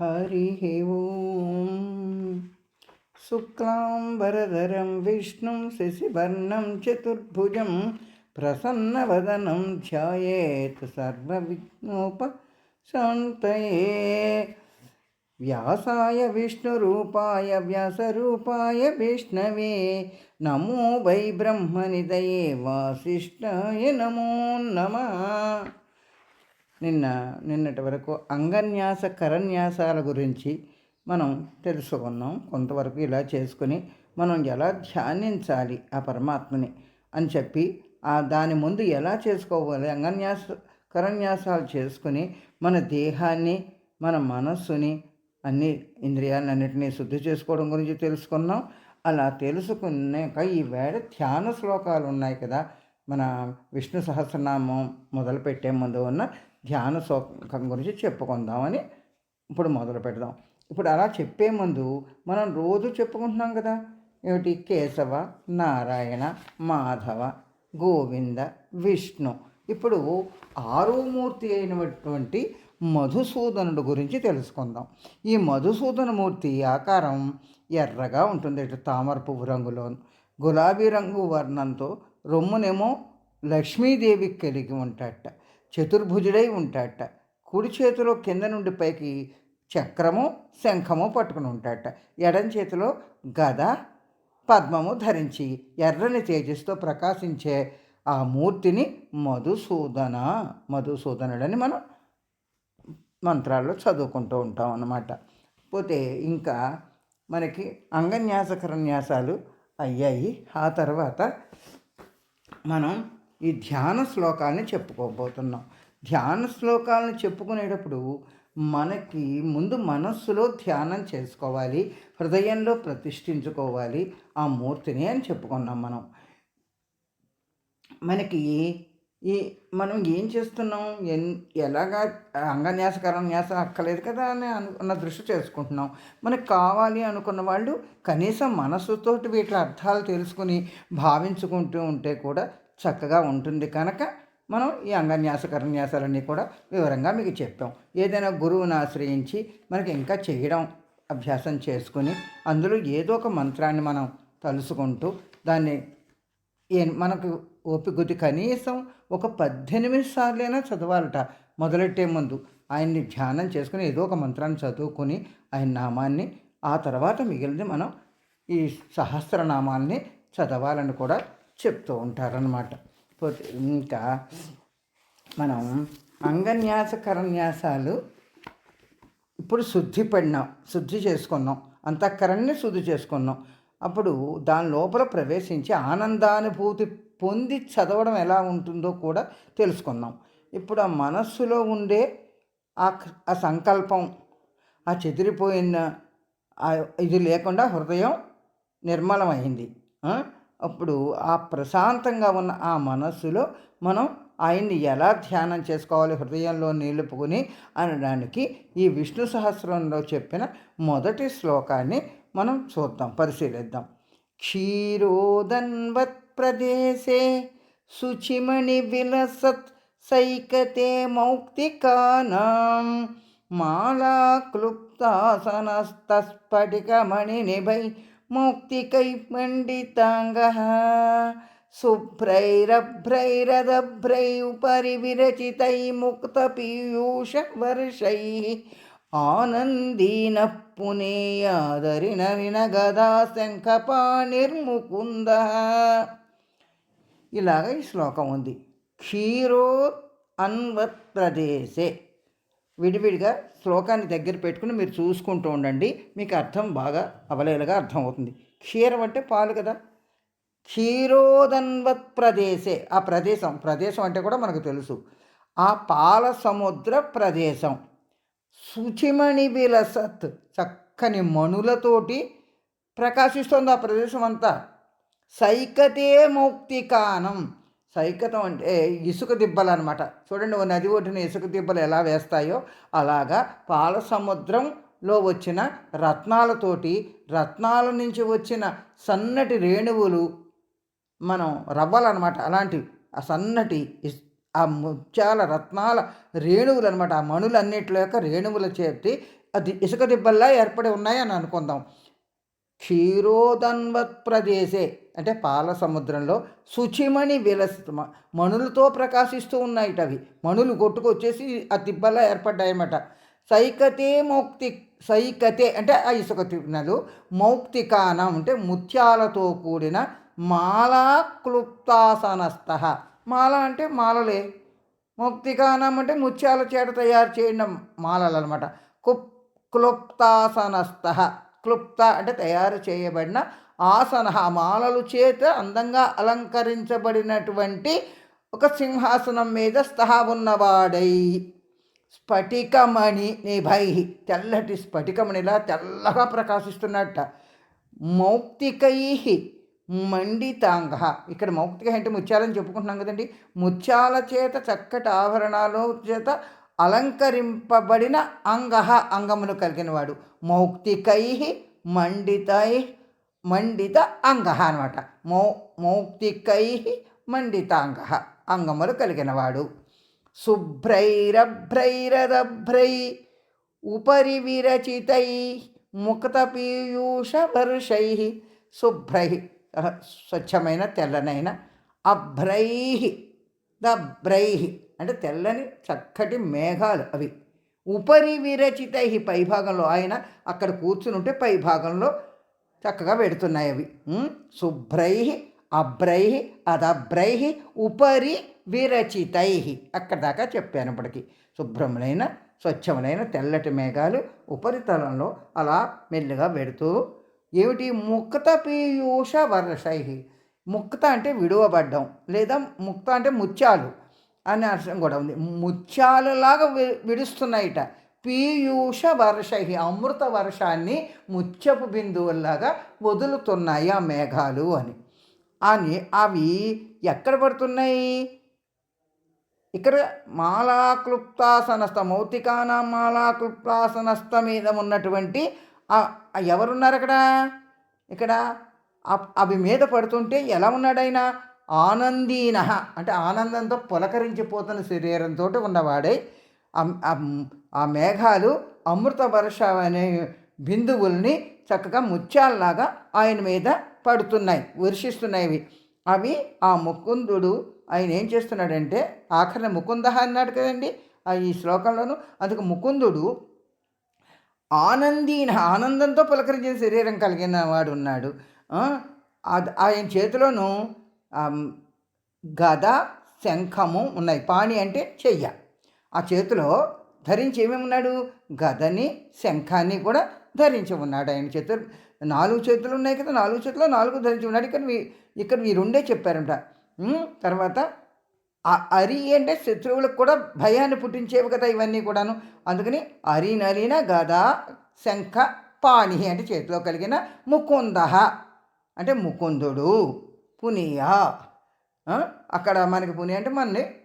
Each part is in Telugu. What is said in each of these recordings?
हरिः ॐ शुक्लाम्बरधरं विष्णुं शशिवर्णं चतुर्भुजं प्रसन्नवदनं ध्यायेत् सर्वविघ्नोपशान्तये व्यासाय विष्णुरूपाय व्यासरूपाय विष्णवे नमो वै ब्रह्मनिदये वासिष्ठाय नमो नमः నిన్న నిన్నటి వరకు అంగన్యాస కరన్యాసాల గురించి మనం తెలుసుకున్నాం. కొంతవరకు ఇలా చేసుకుని మనం ఎలా ధ్యానించాలి ఆ పరమాత్మని అని చెప్పి ఆ దాని ముందు ఎలా చేసుకోవాలి అంగన్యాస కరన్యాసాలు చేసుకుని మన దేహాన్ని మన మనస్సుని అన్ని ఇంద్రియాలన్నింటినీ శుద్ధి చేసుకోవడం గురించి తెలుసుకున్నాం. అలా తెలుసుకున్నాక ఈ వేడ ధ్యాన శ్లోకాలు ఉన్నాయి కదా. మన విష్ణు సహస్రనామం మొదలుపెట్టే ముందు ఉన్న ధ్యాన శ్లోకం గురించి చెప్పుకుందామని ఇప్పుడు మొదలు పెడదాం. ఇప్పుడు అలా చెప్పే ముందు మనం రోజు చెప్పుకుంటున్నాం కదా ఏమిటి? కేశవ నారాయణ మాధవ గోవింద విష్ణు. ఇప్పుడు ఆరో మూర్తి అయినటువంటి మధుసూదనుడు గురించి తెలుసుకుందాం. ఈ మధుసూదన మూర్తి ఆకారం ఎర్రగా ఉంటుంది. ఇటు తామర పువ్వు రంగులో గులాబీ రంగు వర్ణంతో రొమ్మునేమో లక్ష్మీదేవి కలిగి ఉంటాట చతుర్భుజుడై ఉంటాడట. కుడి చేతిలో కింద నుండి పైకి చక్రము శంఖము పట్టుకుని ఉంటాడట. ఎడం చేతిలో గద పద్మము ధరించి ఎర్రని తేజస్తో ప్రకాశించే ఆ మూర్తిని మధుసూదన మధుసూదనుడని మనం మంత్రాల్లో చదువుకుంటూ ఉంటాం అన్నమాట. పోతే ఇంకా మనకి అంగన్యాసకరన్యాసాలు అయ్యాయి. ఆ తర్వాత మనం ఈ ధ్యాన శ్లోకాలని చెప్పుకోబోతున్నాం. ధ్యాన శ్లోకాలను చెప్పుకునేటప్పుడు మనకి ముందు మనస్సులో ధ్యానం చేసుకోవాలి హృదయంలో ప్రతిష్ఠించుకోవాలి ఆ మూర్తిని అని చెప్పుకున్నాం మనం. మనకి ఈ మనం ఏం చేస్తున్నాం? ఎన్ ఎలాగా అంగన్యాస కరన్యాస అక్కలేదు కదా అని అనుకున్న దృష్టి చేసుకుంటున్నాం. మనకు కావాలి అనుకున్న వాళ్ళు కనీసం మనసుతోటి వీటి అర్థాలు తెలుసుకుని భావించుకుంటూ ఉంటే కూడా చక్కగా ఉంటుంది కనుక మనం ఈ అంగన్యాస కరన్యాసాలన్నీ కూడా వివరంగా మీకు చెప్పాం. ఏదైనా గురువుని ఆశ్రయించి మనకి ఇంకా చేయడం అభ్యాసం చేసుకుని అందులో ఏదో ఒక మంత్రాన్ని మనం తలుసుకుంటూ దాన్ని ఏ మనకు ఓపికొద్ది కనీసం ఒక పద్దెనిమిది సార్లైనా చదవాలట. మొదలెట్టే ముందు ఆయన్ని ధ్యానం చేసుకుని ఏదో ఒక మంత్రాన్ని చదువుకొని ఆయన నామాన్ని ఆ తర్వాత మిగిలింది మనం ఈ సహస్రనామాల్ని చదవాలని కూడా చెప్తూ ఉంటారనమాట పోతే ఇంకా మనం అంగన్యాస కరన్యాసాలు ఇప్పుడు శుద్ధి పడినాం శుద్ధి చేసుకున్నాం అంతఃకరణ్ణి శుద్ధి చేసుకున్నాం. అప్పుడు దాని లోపల ప్రవేశించి ఆనందానుభూతి పొంది చదవడం ఎలా ఉంటుందో కూడా తెలుసుకున్నాం. ఇప్పుడు ఆ మనస్సులో ఉండే ఆ ఆ సంకల్పం ఆ చెదిరిపోయిన ఇది లేకుండా హృదయం నిర్మలమైంది. అప్పుడు ఆ ప్రశాంతంగా ఉన్న ఆ మనస్సులో మనం ఆయన్ని ఎలా ధ్యానం చేసుకోవాలి? హృదయంలో నిలుపుకుని అనడానికి ఈ విష్ణు సహస్రంలో చెప్పిన మొదటి శ్లోకాన్ని మనం చూద్దాం పరిశీలిద్దాం. క్షీరోదన్వత్ ప్రదేశే శుచిమణి విలసత్ సైకతే మౌక్తికానాం మాలా క్లుప్తాసనస్తస్ఫటికమణి నిభై మౌక్తికై పండితాంగ శుభ్రైరభ్రైరదభ్రై ఉపరి విరచితై ముక్త పీయూష వర్షై ఆనందీన పునేయాదరినరిన గదా శంఖపాణిర్ముకుంద ఇలాగ ఈ శ్లోకం ఉంది. క్షీరో అన్వత్ ప్రదేశే. విడివిడిగా శ్లోకాన్ని దగ్గర పెట్టుకుని మీరు చూసుకుంటూ ఉండండి. మీకు అర్థం బాగా అవలేలుగా అర్థమవుతుంది. క్షీరం అంటే పాలు కదా. క్షీరోదన్వత్ ప్రదేశే. ఆ ప్రదేశం ప్రదేశం అంటే కూడా మనకు తెలుసు. ఆ పాల సముద్ర ప్రదేశం. శుచిమణి విలసత్. చక్కని మణులతోటి ప్రకాశిస్తుంది ఆ ప్రదేశం అంతా. సైకతే మౌక్తికానం. సైకతం అంటే ఇసుక దిబ్బలు అనమాట చూడండి ఓ నది ఒడ్డున ఇసుక దిబ్బలు ఎలా వేస్తాయో అలాగా పాల సముద్రంలో వచ్చిన రత్నాలతోటి రత్నాల నుంచి వచ్చిన సన్నటి రేణువులు మనం రవ్వలు అనమాట అలాంటి ఆ సన్నటి ఆ ముత్యాల రత్నాల రేణువులు అనమాట ఆ మణులన్నింటి యొక్క రేణువుల చేతి అది ఇసుక దిబ్బల్లా ఏర్పడి ఉన్నాయని అనుకుందాం. క్షీరోదన్వత్ ప్రదేశే అంటే పాల సముద్రంలో శుచిమణి విలసిత మణులతో ప్రకాశిస్తూ ఉన్నాయిట అవి మణులు కొట్టుకొచ్చేసి ఆ దిబ్బల్లా ఏర్పడ్డాయన్నమాట. సైకతే మౌక్తి సైకతే అంటే ఆ ఇసుక తిన్నలు మౌక్తికానం అంటే ముత్యాలతో కూడిన మాలా క్లుప్తాసనస్థ. మాల అంటే మాలలే. మౌక్తికానం అంటే ముత్యాల చేట తయారు చేయడం మాలలు అనమాట కుప్ క్లుప్తాసనస్థ. క్లుప్త అంటే తయారు చేయబడిన ఆసన మాలలు చేత అందంగా అలంకరించబడినటువంటి ఒక సింహాసనం మీద స్థ ఉన్నవాడై. స్ఫటికమణి నిభై తెల్లటి స్ఫటికమణిలా తెల్లగా ప్రకాశిస్తున్నట్ట. మౌక్తికై మండితాంగ. ఇక్కడ మౌక్తిక అంటే ముత్యాలని చెప్పుకుంటున్నాం కదండి. ముత్యాల చేత చక్కటి ఆభరణాలు చేత అలంకరింపబడిన అంగ అంగములు కలిగిన వాడు మౌక్తికై మండితై మండిత అంగ అనమాట మౌ మౌక్తికై మండితాంగ అంగములు కలిగినవాడు. శుభ్రైరభ్రైరదభ్రై ఉపరి విరచితై ముక్తపీయూషవర్షై శుభ్రై స్వచ్ఛమైన తెల్లనైన అభ్రై దభ్రై అంటే తెల్లని చక్కటి మేఘాలు అవి. ఉపరి విరచితై పైభాగంలో ఆయన అక్కడ కూర్చుని ఉంటే పైభాగంలో చక్కగా పెడుతున్నాయి అవి. శుభ్రై అభ్రై అదభ్రై ఉపరి విరచితై అక్కడ దాకా చెప్పాను ఇప్పటికి. శుభ్రములైన స్వచ్ఛములైన తెల్లటి మేఘాలు ఉపరితలంలో అలా మెల్లిగా పెడుతూ ఏమిటి? ముక్త పీయూష వర్షై ముక్త అంటే విడువబడ్డం లేదా ముక్త అంటే ముత్యాలు. అనే అర్థం కూడా ఉంది. ముత్యాలలాగా వి విడుస్తున్నాయిట. పీయూష వర్షై అమృత వర్షాన్ని ముత్యపు బిందువుల్లాగా వదులుతున్నాయి ఆ మేఘాలు అని. అని అవి ఎక్కడ పడుతున్నాయి? ఇక్కడ మాలాక్లుప్తాసనస్థ మౌతికాన మాలాక్లుప్తాసనస్థ మీద ఉన్నటువంటి ఎవరున్నారు అక్కడ? ఇక్కడ అవి మీద పడుతుంటే ఎలా ఉన్నాడైనా? ఆనందీన. అంటే ఆనందంతో పులకరించిపోతున్న శరీరంతో ఉన్నవాడై ఆ మేఘాలు అమృత వర్ష అనే బిందువుల్ని చక్కగా ముత్యాలలాగా ఆయన మీద పడుతున్నాయి వర్షిస్తున్నాయి. అవి ఆ ముకుందుడు ఆయన ఏం చేస్తున్నాడంటే ఆఖరిన ముకుంద అన్నాడు కదండి ఈ శ్లోకంలోను. అందుకు ముకుందుడు ఆనందీన ఆనందంతో పులకరించిన శరీరం కలిగిన వాడు ఉన్నాడు. ఆయన చేతిలోనూ గద శంఖము ఉన్నాయి. పాణి అంటే చెయ్య. ఆ చేతిలో ధరించి ఏమేమి ఉన్నాడు గదని శంఖాన్ని కూడా ధరించి ఉన్నాడు ఆయన చేతులు. నాలుగు చేతులు ఉన్నాయి కదా నాలుగు చేతులు నాలుగు ధరించి ఉన్నాడు. ఇక్కడ ఇక్కడ ఈ రెండే చెప్పారంట. తర్వాత ఆ అరి అంటే శత్రువులకు కూడా భయాన్ని పుట్టించేవి కదా ఇవన్నీ కూడాను. అందుకని అరి నలిన గద శంఖ పాణి అంటే చేతిలో కలిగిన ముకుంద అంటే ముకుందుడు. పునియా. అక్కడ మనకి పుని అంటే మనని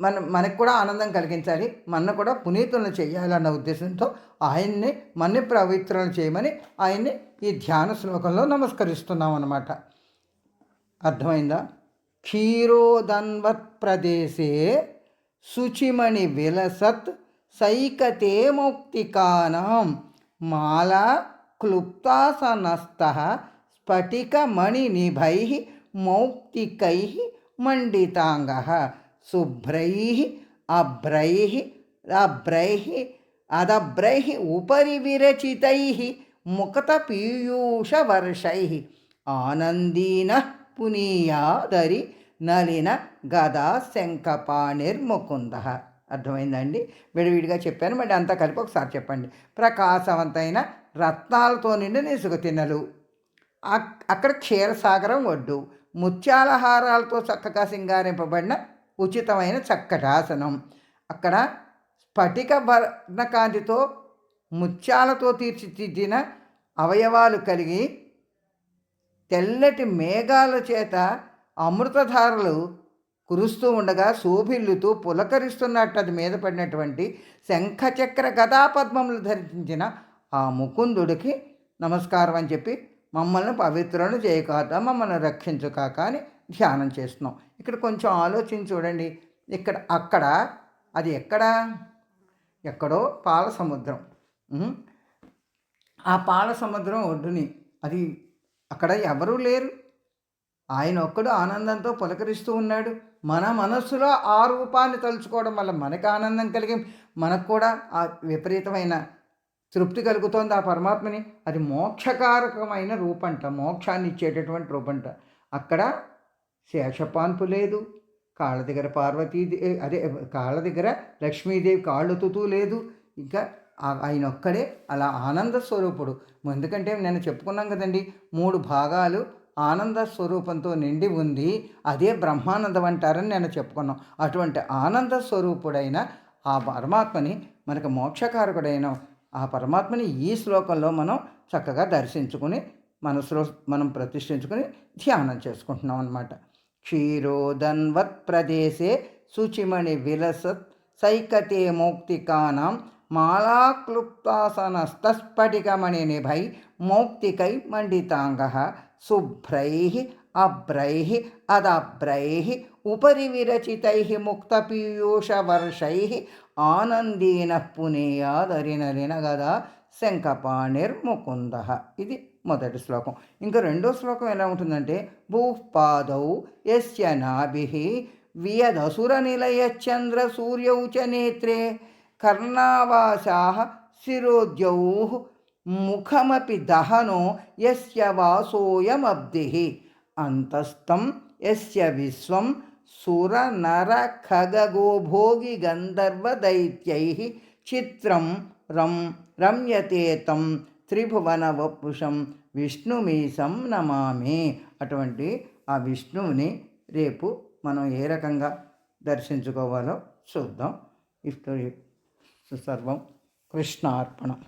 మన మనకు కూడా ఆనందం కలిగించాలి. మన కూడా పునీతులను చేయాలన్న ఉద్దేశంతో ఆయన్ని మన్ని పవిత్రలను చేయమని ఆయన్ని ఈ ధ్యాన శ్లోకంలో నమస్కరిస్తున్నాం అన్నమాట. అర్థమైందా? క్షీరోదన్వత్ ప్రదేశే శుచిమణి విలసత్ సైకతే ముక్తికానం. మాల క్లుప్తాసనస్థ స్ఫటికమణినిభై మౌక్తికై మండితాంగ శుభ్రై అభ్రై అభ్రై అదభ్రై ఉపరి విరచితై ముఖతపీయూషవర్షై ఆనందీన పునీయాదరి నలిన గదా శంఖపాణిర్ముకుంద అర్థమైందండి? విడివిడిగా చెప్పాను మరి అంతా కలిపి ఒకసారి చెప్పండి. ప్రకాశవంతైన రత్నాలతో నిండిన ఇసుక తిన్నలు. అక్కడ క్షీరసాగరం ఒడ్డు. ముత్యాలహారాలతో చక్కగా సింగారింపబడిన ఉచితమైన చక్కటి ఆసనం. అక్కడ స్ఫటిక వర్ణకాంతితో ముత్యాలతో తీర్చిదిద్దిన అవయవాలు కలిగి తెల్లటి మేఘాల చేత అమృతధారలు కురుస్తూ ఉండగా శోభిల్లుతూ పులకరిస్తున్నట్టు అది మీద పడినటువంటి శంఖచక్ర గదాపద్మములు ధరించిన ఆ ముకుందుడికి నమస్కారం అని చెప్పి మమ్మల్ని పవిత్రులను చేయకాక మమ్మల్ని రక్షించుకాక అని ధ్యానం చేస్తున్నాం. ఇక్కడ కొంచెం ఆలోచించి చూడండి. ఇక్కడ అక్కడ అది ఎక్కడ? ఎక్కడో పాల సముద్రం. ఆ పాల సముద్రం ఒడ్డుని అది అక్కడ ఎవరూ లేరు. ఆయన ఒక్కడు ఆనందంతో పులకరిస్తూ ఉన్నాడు. మన మనస్సులో ఆ రూపాన్ని తలుచుకోవడం వల్ల మనకి ఆనందం కలిగి మనకు కూడా ఆ విపరీతమైన తృప్తి కలుగుతోంది ఆ పరమాత్మని. అది మోక్షకారకమైన రూపంట మోక్షాన్ని ఇచ్చేటటువంటి రూపంట. అక్కడ శేషపాన్పు లేదు కాళ్ళ దగ్గర పార్వతీదేవి అదే కాళ్ళ దగ్గర లక్ష్మీదేవి కాళ్ళు తుతూ లేదు. ఇంకా ఆయన ఒక్కడే అలా ఆనంద స్వరూపుడు. ఎందుకంటే నేను చెప్పుకున్నాం కదండి మూడు భాగాలు ఆనంద స్వరూపంతో నిండి ఉంది. అదే బ్రహ్మానందం అంటారని నేను చెప్పుకున్నాం. అటువంటి ఆనంద స్వరూపుడైన ఆ పరమాత్మని మనకు మోక్షకారకుడైన ఆ పరమాత్మని ఈ శ్లోకంలో మనం చక్కగా దర్శించుకుని మనసులో మనం ప్రతిష్ఠించుకుని ధ్యానం చేసుకుంటున్నాం అన్నమాట. క్షీరోదన్వత్ ప్రదేశే శుచిమణి విలసత్ సైకతే మౌక్తికానాం మాలాక్లుప్తాసనస్తస్ఫటికమణి నిభై మౌక్తికై మండితాంగ శుభ్రై అభ్రై అదభ్రై ఉపరి విరచితై ముక్తపీయూషవర్షై ఆనందీన పునేయాదరినరిన శంఖపాణిర్ముకుంద ఇది మొదటి శ్లోకం. ఇంకా రెండో శ్లోకం ఎలా ఉంటుందంటే భూపాదౌ యస్య నాభి వియదసుర నిలయచంద్ర సూర్యౌ చ నేత్రే కర్ణావాసా శిరోద్యౌ ముఖమపి దహనో యస్య వాసోయమబ్ది। అంతస్థం యస్య విశ్వం సుర నర ఖగోభోగి గంధర్వ దైత్యై చిత్రం రం రమ్యతేతం త్రిభువన వపుషం విష్ణుమీసం నమామి. అటువంటి ఆ విష్ణువుని రేపు మనం ఏ రకంగా దర్శించుకోవాలో చూద్దాం. ఇప్పుడు సర్వం కృష్ణార్పణం.